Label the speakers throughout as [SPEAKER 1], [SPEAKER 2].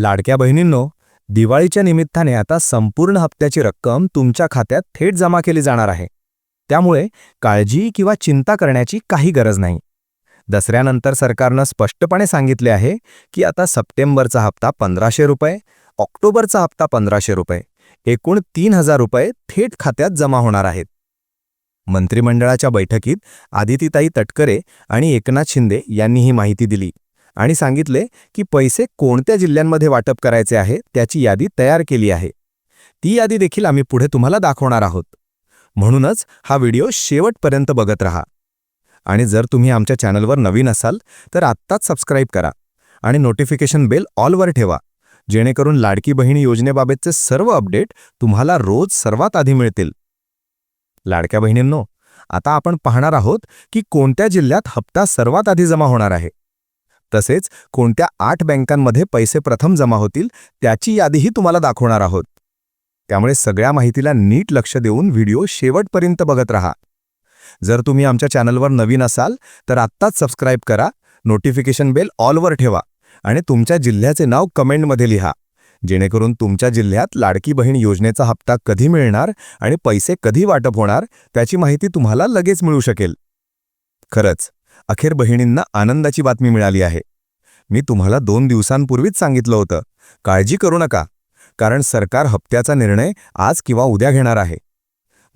[SPEAKER 1] लाडक्या बहिणींनो दिवाळीच्या निमित्ताने आता संपूर्ण हप्त्याची रक्कम तुमच्या खात्यात थेट जमा केली जाणार आहे. त्यामुळे काळजी किंवा चिंता करण्याची काही गरज नाही. दसऱ्यानंतर सरकारनं स्पष्टपणे सांगितले आहे की आता सप्टेंबरचा हप्ता पंधराशे रुपये ऑक्टोबरचा हप्ता पंधराशे रुपये एकूण तीन हजार रुपये थेट खात्यात जमा होणार आहेत. मंत्रिमंडळाच्या बैठकीत आदितीताई तटकरे आणि एकनाथ शिंदे यांनी ही माहिती दिली. आणि सांगितले की पैसे कोणत्या जिल्ह्यांमध्ये वाटप करायचे आहे त्याची यादी तयार केली आहे. ती यादी देखील आम्ही पुढे तुम्हाला दाखवणार आहोत. म्हणूनच हा व्हिडिओ शेवटपर्यंत बघत रहा. आणि जर तुम्ही आमच्या चॅनलवर नवीन असाल तर आत्ताच सबस्क्राईब करा आणि नोटिफिकेशन बेल ऑलवर ठेवा जेणेकरून लाडकी बहिणी योजनेबाबतचे सर्व अपडेट तुम्हाला रोज सर्वात आधी मिळतील. लाडक्या बहिणींनो आता आपण पाहणार आहोत की कोणत्या जिल्ह्यात हप्ता सर्वात आधी जमा होणार आहे. तसेच कोणत्या आठ बँकांमध्ये पैसे प्रथम जमा होतील त्याची यादीही तुम्हाला दाखवणार आहोत. त्यामुळे सगळ्या माहितीला नीट लक्ष देऊन व्हिडिओ शेवटपर्यंत बघत राहा. जर तुम्ही आमच्या चॅनलवर नवीन असाल तर आत्ताच सबस्क्राईब करा नोटिफिकेशन बेल ऑलवर ठेवा आणि तुमच्या जिल्ह्याचे नाव कमेंटमध्ये लिहा. जेणेकरून तुमच्या जिल्ह्यात लाडकी बहीण योजनेचा हप्ता कधी मिळणार आणि पैसे कधी वाटप होणार त्याची माहिती तुम्हाला लगेच मिळू शकेल. खरंच अखेर बहिणींना आनंदाची बातमी मिळाली आहे. मी तुम्हाला दोन दिवसांपूर्वीच सांगितलं होतं काळजी करू नका कारण सरकार हप्त्याचा निर्णय आज किंवा उद्या घेणार आहे.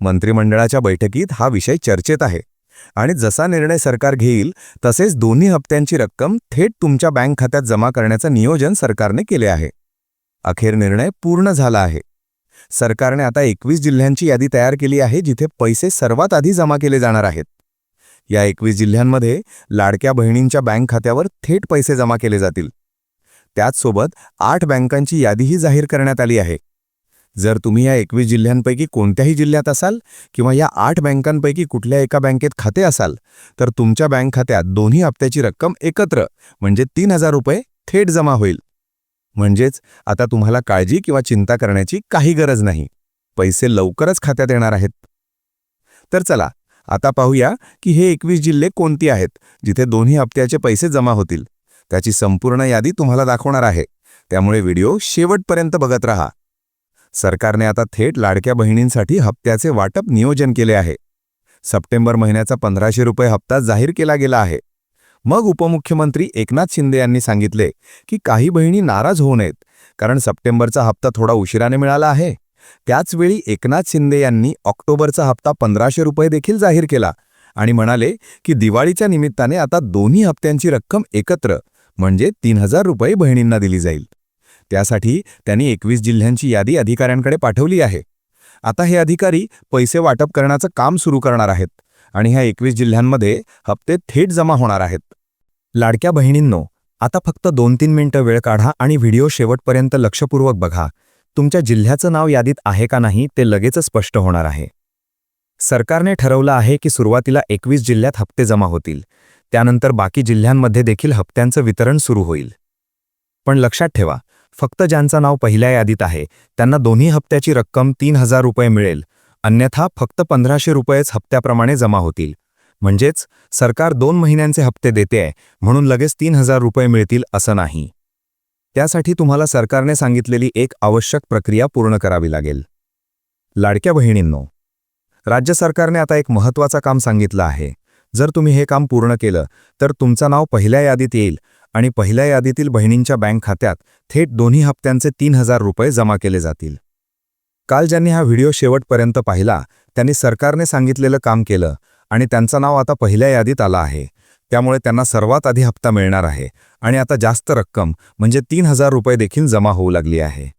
[SPEAKER 1] मंत्रिमंडळाच्या बैठकीत हा विषय चर्चेत आहे आणि जसा निर्णय सरकार घेईल तसेच दोन्ही हप्त्यांची रक्कम थेट तुमच्या बँक खात्यात जमा करण्याचं नियोजन सरकारने केले आहे. अखेर निर्णय पूर्ण झाला आहे. सरकारने आता एकवीस जिल्ह्यांची यादी तयार केली आहे जिथे पैसे सर्वात आधी जमा केले जाणार आहेत. या एकवीस जिल्ह्यांमध्ये लाडक्या बहिणींच्या बँक खात्यावर थेट पैसे जमा केले जातील. त्याचसोबत आठ बँकांची यादीही जाहीर करण्यात आली आहे. जर तुम्ही या एकवीस जिल्ह्यांपैकी कोणत्याही जिल्ह्यात असाल किंवा या आठ बँकांपैकी कुठल्या एका बँकेत खाते असाल तर तुमच्या बँक खात्यात दोन्ही हप्त्याची रक्कम एकत्र म्हणजे तीन हजार रुपये थेट जमा होईल. म्हणजेच आता तुम्हाला काळजी किंवा चिंता करण्याची काही गरज नाही. पैसे लवकरच खात्यात येणार आहेत. तर चला आता पाहूया की हे एकवीस जिल्हे कोणती आहेत जिथे दोन्ही हप्त्याचे पैसे जमा होतील. त्याची संपूर्ण यादी तुम्हाला दाखवणार आहे. त्यामुळे व्हिडिओ शेवटपर्यंत बघत राहा. सरकारने आता थेट लाडक्या बहिणींसाठी हप्त्याचे वाटप नियोजन केले आहे. सप्टेंबर महिन्याचा पंधराशे रुपये हप्ता जाहीर केला गेला आहे. मग उपमुख्यमंत्री एकनाथ शिंदे यांनी सांगितले की काही बहिणी नाराज होऊ नयेत कारण सप्टेंबरचा हप्ता थोडा उशिराने मिळाला आहे. त्याचवेळी एकनाथ शिंदे यांनी ऑक्टोबरचा हप्ता पंधराशे रुपये देखील जाहीर केला आणि म्हणाले की दिवाळीच्या निमित्ताने आता दोन्ही हप्त्यांची रक्कम एकत्र म्हणजे तीन हजार रुपये बहिणींना दिली जाईल. त्यासाठी त्यांनी एकवीस जिल्ह्यांची यादी अधिकाऱ्यांकडे पाठवली आहे. आता हे अधिकारी पैसे वाटप करण्याचं काम सुरू करणार आहेत आणि ह्या एकवीस जिल्ह्यांमध्ये हप्ते थेट जमा होणार आहेत. लाडक्या बहिणींनो आता फक्त दोन तीन मिनिटं वेळ काढा आणि व्हिडिओ शेवटपर्यंत लक्षपूर्वक बघा. तुमच्या जिल्ह्याचं नाव यादीत आहे का नाही ते लगेच स्पष्ट होणार आहे. सरकारने ठरवलं आहे की सुरुवातीला एकवीस जिल्ह्यात हप्ते जमा होतील. त्यानंतर बाकी जिल्ह्यांमध्ये देखील हप्त्यांचं वितरण सुरू होईल. पण लक्षात ठेवा फक्त ज्यांचं नाव पहिल्या यादीत आहे त्यांना दोन्ही हप्त्याची रक्कम तीन हजार रुपये मिळेल. अन्यथा फक्त पंधराशे रुपयेच हप्त्याप्रमाणे जमा होतील. म्हणजेच सरकार दोन महिन्यांचे हप्ते देते म्हणून लगेच तीन हजार रुपये मिळतील असं नाही. त्यासाठी तुम्हाला सरकारने सांगितलेली एक आवश्यक प्रक्रिया पूर्ण करावी लागेल. लाडक्या बहिणींनो राज्य सरकारने आता एक महत्त्वाचं काम सांगितलं आहे. जर तुम्ही हे काम पूर्ण केलं तर तुमचं नाव पहिल्या यादीत येईल आणि पहिल्या यादीतील बहिणींच्या बँक खात्यात थेट दोन्ही हप्त्यांचे तीन हजार रुपये जमा केले जातील. काल ज्यांनी हा व्हिडिओ शेवटपर्यंत पाहिला त्यांनी सरकारने सांगितलेलं काम केलं आणि त्यांचं नाव आता पहिल्या यादीत आलं आहे. त्यामुळे त्यांना सर्वात आधी हप्ता मिळणार आहे. आणि आता जास्त रक्कम म्हणजे तीन हजार रुपये देखील जमा होऊ लागली आहे.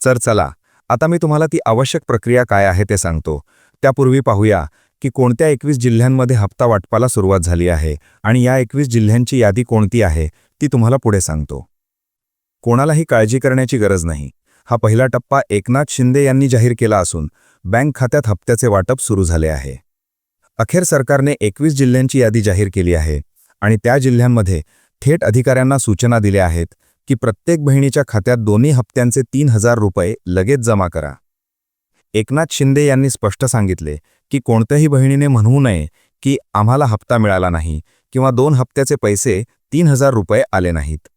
[SPEAKER 1] तर चला. आता मी तुम्हाला ती आवश्यक प्रक्रिया काय आहे ते सांगतो. त्यापूर्वी पाहूया की कोणत्या एकवीस जिल्ह्यांमध्ये हप्ता वाटपाला सुरुवात झाली आहे आणि या एकवीस जिल्ह्यांची यादी कोणती आहे ती तुम्हाला पुढे सांगतो. कोणालाही काळजी करण्याची गरज नाही. हा पहिला टप्पा एकनाथ शिंदे यांनी जाहीर केला असून बँक खात्यात हप्त्याचे वाटप सुरू झाले आहे. अखेर सरकारने एकवीस जिल्ह्यांची यादी जाहीर केली आहे आणि त्या जिल्ह्यांमध्ये थेट अधिकाऱ्यांना सूचना दिल्या आहेत की प्रत्येक बहिणीच्या खात्यात दोन्ही हप्त्यांचे तीन हजार रुपये लगेच जमा करा. एकनाथ शिंदे यांनी स्पष्ट सांगितले की कोणत्याही बहिणीने म्हणू नये की आम्हाला हप्ता मिळाला नाही किंवा दोन हप्त्याचे पैसे तीन हजार रुपये आले नाहीत.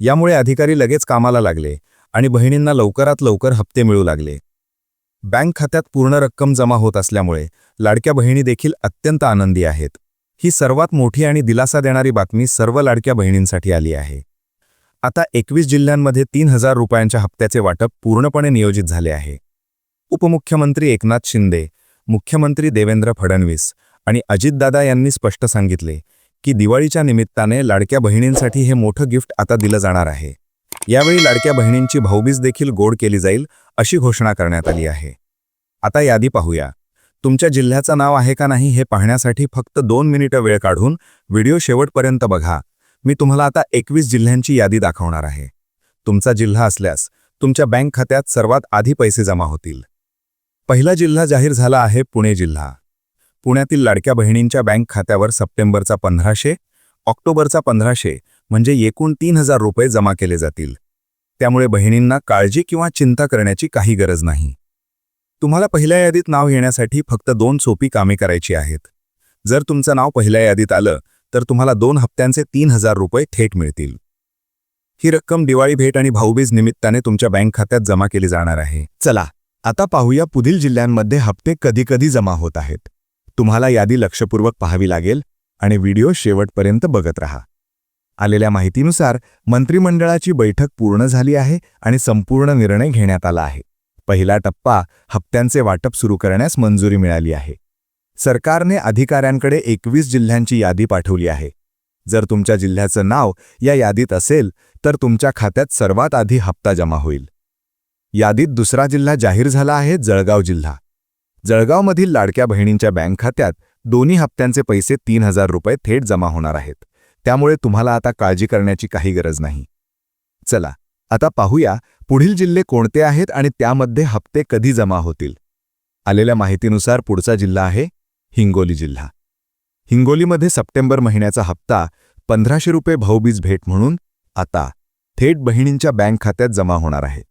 [SPEAKER 1] यामुळे अधिकारी लगेच कामाला लागले आणि बहिणींना लवकरात लवकर हप्ते मिळू लागले. बँक खात्यात पूर्ण रक्कम जमा होत असल्यामुळे लाडक्या बहिणी देखील अत्यंत आनंदी आहेत. ही सर्वात मोठी आणि दिलासा देणारी बातमी सर्व लाडक्या बहिणींसाठी आली आहे. आता एकवीस जिल्ह्यांमध्ये तीन हजार रुपयांच्या हप्त्याचे वाटप पूर्णपणे नियोजित झाले आहे. उपमुख्यमंत्री एकनाथ शिंदे मुख्यमंत्री देवेंद्र फडणवीस आणि अजितदादा यांनी स्पष्ट सांगितले की दिवाळीच्या निमित्ताने लाडक्या बहिणींसाठी हे मोठं गिफ्ट आता दिलं जाणार आहे. यावेळी लाडक्या बहिणींची भाऊबीज देखील गोड केली जाईल अशी घोषणा करण्यात आली आहे. आता यादी पाहूया. तुमच्या जिल्ह्याचं नाव आहे का नाही हे पाहण्यासाठी फक्त दोन मिनिटं वेळ काढून व्हिडिओ शेवटपर्यंत बघा. मी तुम्हाला आता एकवीस जिल्ह्यांची यादी दाखवणार आहे. तुमचा जिल्हा असल्यास तुमच्या बँक खात्यात सर्वात आधी पैसे जमा होतील. पहिला जिल्हा जाहीर झाला आहे पुणे जिल्हा. पुण्यातील लाडक्या बहिणींच्या बँक खात्यावर सप्टेंबरचा पंधराशे ऑक्टोबरचा पंधराशे म्हणजे एकूण तीन हजार रुपये जमा केले जातील. त्यामुळे बहिणींना काळजी किंवा चिंता करण्याची काही गरज नाही. तुम्हाला पहिल्या यादीत नाव येण्यासाठी फक्त दोन सोपी कामे करायची आहेत. जर तुमचं नाव पहिल्या यादीत आलं तर तुम्हाला दोन हप्त्यांचे तीन हजार रुपये थेट मिळतील. ही रक्कम दिवाळी भेट आणि भाऊबीज निमित्ताने तुमच्या बँक खात्यात जमा केली जाणार आहे. चला आता पाहूया पुढील जिल्ह्यांमध्ये हप्ते कधी कधी जमा होत आहेत. तुम्हाला यादी लक्षपूर्वक पाहावी लागेल आणि व्हिडिओ शेवटपर्यंत बघत रहा. आलेल्या माहितीनुसार मंत्रिमंडळाची बैठक पूर्ण झाली आहे आणि संपूर्ण निर्णय घेण्यात आला आहे. पहिला टप्पा हप्त्यांचे वाटप सुरू करण्यास मंजुरी मिळाली आहे. सरकारने अधिकाऱ्यांकडे एकवीस जिल्ह्यांची यादी पाठवली आहे. जर तुमच्या जिल्ह्याचं नाव या यादीत असेल तर तुमच्या खात्यात सर्वात आधी हप्ता जमा होईल. यादीत दुसरा जिल्हा जाहीर झाला आहे जळगाव जिल्हा. जळगावमधील लाडक्या बहिणींच्या बँक खात्यात दोन्ही हप्त्यांचे पैसे तीन हजार रुपये थेट जमा होणार आहेत. त्यामुळे तुम्हाला आता काळजी करण्याची काही गरज नाही. चला आता पाहूया पुढील जिल्हे कोणते आहेत आणि त्यामध्ये हप्ते कधी जमा होतील. आलेल्या माहितीनुसार पुढचा जिल्हा आहे हिंगोली जिल्हा. हिंगोलीमध्ये सप्टेंबर महिन्याचा हप्ता पंधराशे रुपये भाऊबीज भेट म्हणून आता थेट बहिणींच्या बँक खात्यात जमा होणार आहे.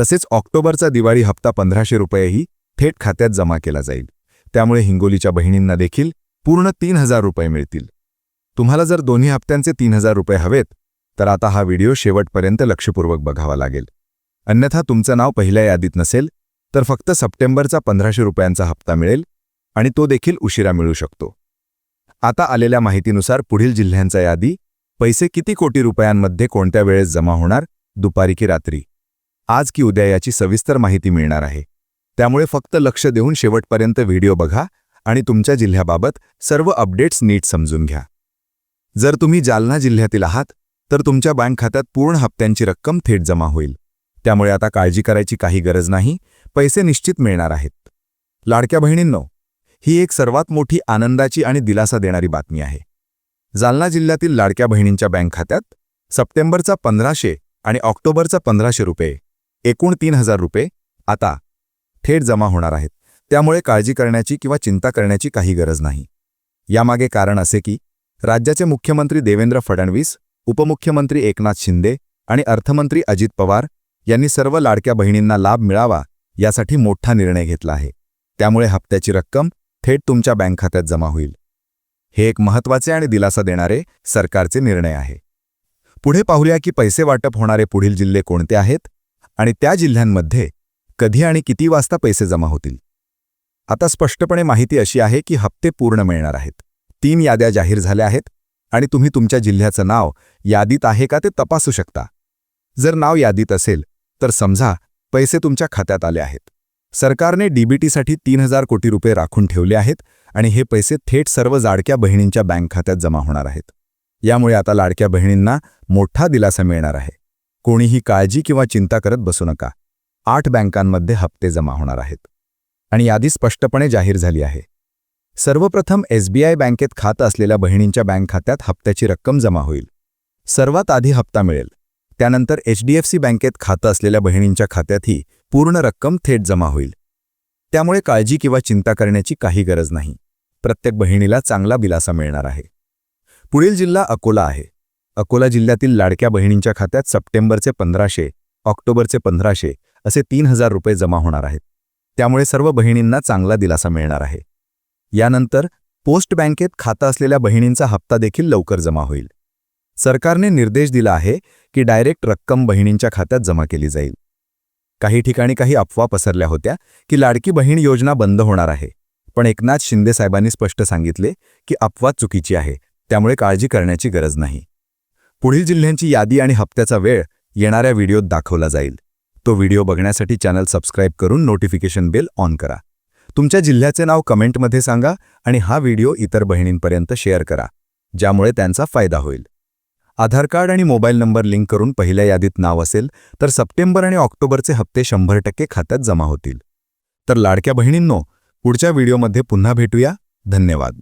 [SPEAKER 1] तसेच ऑक्टोबरचा दिवाळी हप्ता पंधराशे रुपयेही थेट खात्यात जमा केला जाईल. त्यामुळे हिंगोलीच्या बहिणींना देखील पूर्ण तीन हजार रुपये मिळतील. तुम्हाला जर दोन्ही हप्त्यांचे तीन हजार रुपये हवेत तर आता हा व्हिडिओ शेवटपर्यंत लक्षपूर्वक बघावा लागेल. अन्यथा तुमचं नाव पहिल्या यादीत नसेल तर फक्त सप्टेंबरचा पंधराशे रुपयांचा हप्ता मिळेल आणि तो देखील उशिरा मिळू शकतो. आता आलेल्या माहितीनुसार पुढील जिल्ह्यांचा यादी पैसे किती कोटी रुपयांमध्ये कोणत्या वेळेस जमा होणार दुपारी की रात्री? आज की उद्या याची सविस्तर माहिती मिळणार आहे. त्यामुळे फक्त लक्ष देऊन शेवटपर्यंत व्हिडिओ बघा आणि तुमच्या जिल्ह्याबाबत सर्व अपडेट्स नीट समजून घ्या. जर तुम्ही जालना जिल्ह्यातील आहात तर तुमच्या बँक खात्यात पूर्ण हप्त्यांची रक्कम थेट जमा होईल. त्यामुळे आता काळजी करायची काही गरज नाही पैसे निश्चित मिळणार आहेत. लाडक्या बहिणींनो ही एक सर्वात मोठी आनंदाची आणि दिलासा देणारी बातमी आहे. जालना जिल्ह्यातील लाडक्या बहिणींच्या बँक खात्यात सप्टेंबरचा पंधराशे आणि ऑक्टोबरचा पंधराशे रुपये एकूण तीन हजार रुपये आता थेट जमा होणार आहेत. त्यामुळे काळजी करण्याची किंवा चिंता करण्याची काही गरज नाही. यामागे कारण असे की राज्याचे मुख्यमंत्री देवेंद्र फडणवीस उपमुख्यमंत्री एकनाथ शिंदे आणि अर्थमंत्री अजित पवार यांनी सर्व लाडक्या बहिणींना लाभ मिळावा यासाठी मोठा निर्णय घेतला आहे. त्यामुळे हप्त्याची रक्कम थेट तुमच्या बँक खात्यात जमा होईल. हे एक महत्त्वाचे आणि दिलासा देणारे सरकारचे निर्णय आहे. पुढे पाहूया की पैसे वाटप होणारे पुढील जिल्हे कोणते आहेत आणि त्या जिल्ह्यांमध्ये कधी आणि किती वाजता पैसे जमा होतील. आता स्पष्टपणे माहिती अशी आहे की हप्ते पूर्ण मिळणार आहेत. तीन याद्या जाहीर झाल्या आहेत आणि तुम्ही तुमच्या जिल्ह्याचं नाव यादीत आहे का ते तपासू शकता. जर नाव यादीत असेल तर समजा पैसे तुमच्या खात्यात आले आहेत. सरकारने डीबीटीसाठी तीन हजार कोटी रुपये राखून ठेवले आहेत आणि हे पैसे थेट सर्व जाडक्या बहिणींच्या बँक खात्यात जमा होणार आहेत. यामुळे आता लाडक्या बहिणींना मोठा दिलासा मिळणार आहे. कोणीही काळजी किंवा चिंता करत बसू नका. आठ बँकांमध्ये हप्ते जमा होणार आहेत. आणि यादी स्पष्टपणे जाहीर झाली आहे. सर्वप्रथम एसबीआय बँकेत खातं असलेल्या बहिणींच्या बँक खात्यात हप्त्याची रक्कम जमा होईल. सर्वात आधी हप्ता मिळेल. त्यानंतर एचडीएफसी बँकेत खातं असलेल्या बहिणींच्या खात्यातही पूर्ण रक्कम थेट जमा होईल. त्यामुळे काळजी किंवा चिंता करण्याची काही गरज नाही. प्रत्येक बहिणीला चांगला दिलासा मिळणार आहे. पुढील जिल्हा अकोला आहे. अकोला जिल्ह्यातील लाडक्या बहिणींच्या खात्यात सप्टेंबरचे पंधराशे ऑक्टोबरचे पंधराशे असे तीन हजार रुपये जमा होणार आहेत. त्यामुळे सर्व बहिणींना चांगला दिलासा मिळणार आहे. यानंतर पोस्ट बँकेत खातं असलेल्या बहिणींचा हप्ता देखील लवकर जमा होईल. सरकारने निर्देश दिला आहे की डायरेक्ट रक्कम बहिणींच्या खात्यात जमा केली जाईल. काही ठिकाणी काही अफवा पसरल्या होत्या की लाडकी बहीण योजना बंद होणार आहे पण एकनाथ शिंदे साहेबांनी स्पष्ट सांगितले की अफवा चुकीची आहे त्यामुळे काळजी करण्याची गरज नाही. पुढील जिल्ह्यांची यादी आणि हप्त्याचा वेळ येणाऱ्या व्हिडिओत दाखवला जाईल. तो व्हिडिओ बघण्यासाठी चॅनल सबस्क्राईब करून नोटिफिकेशन बेल ऑन करा. तुमच्या जिल्ह्याचे नाव कमेंटमध्ये सांगा आणि हा व्हिडिओ इतर बहिणींपर्यंत शेअर करा ज्यामुळे त्यांचा फायदा होईल. आधार कार्ड आणि मोबाईल नंबर लिंक करून पहिल्या यादीत नाव असेल तर सप्टेंबर आणि ऑक्टोबरचे हप्ते शंभर टक्के खात्यात जमा होतील. तर लाडक्या बहिणींनो पुढच्या व्हिडिओमध्ये पुन्हा भेटूया. धन्यवाद.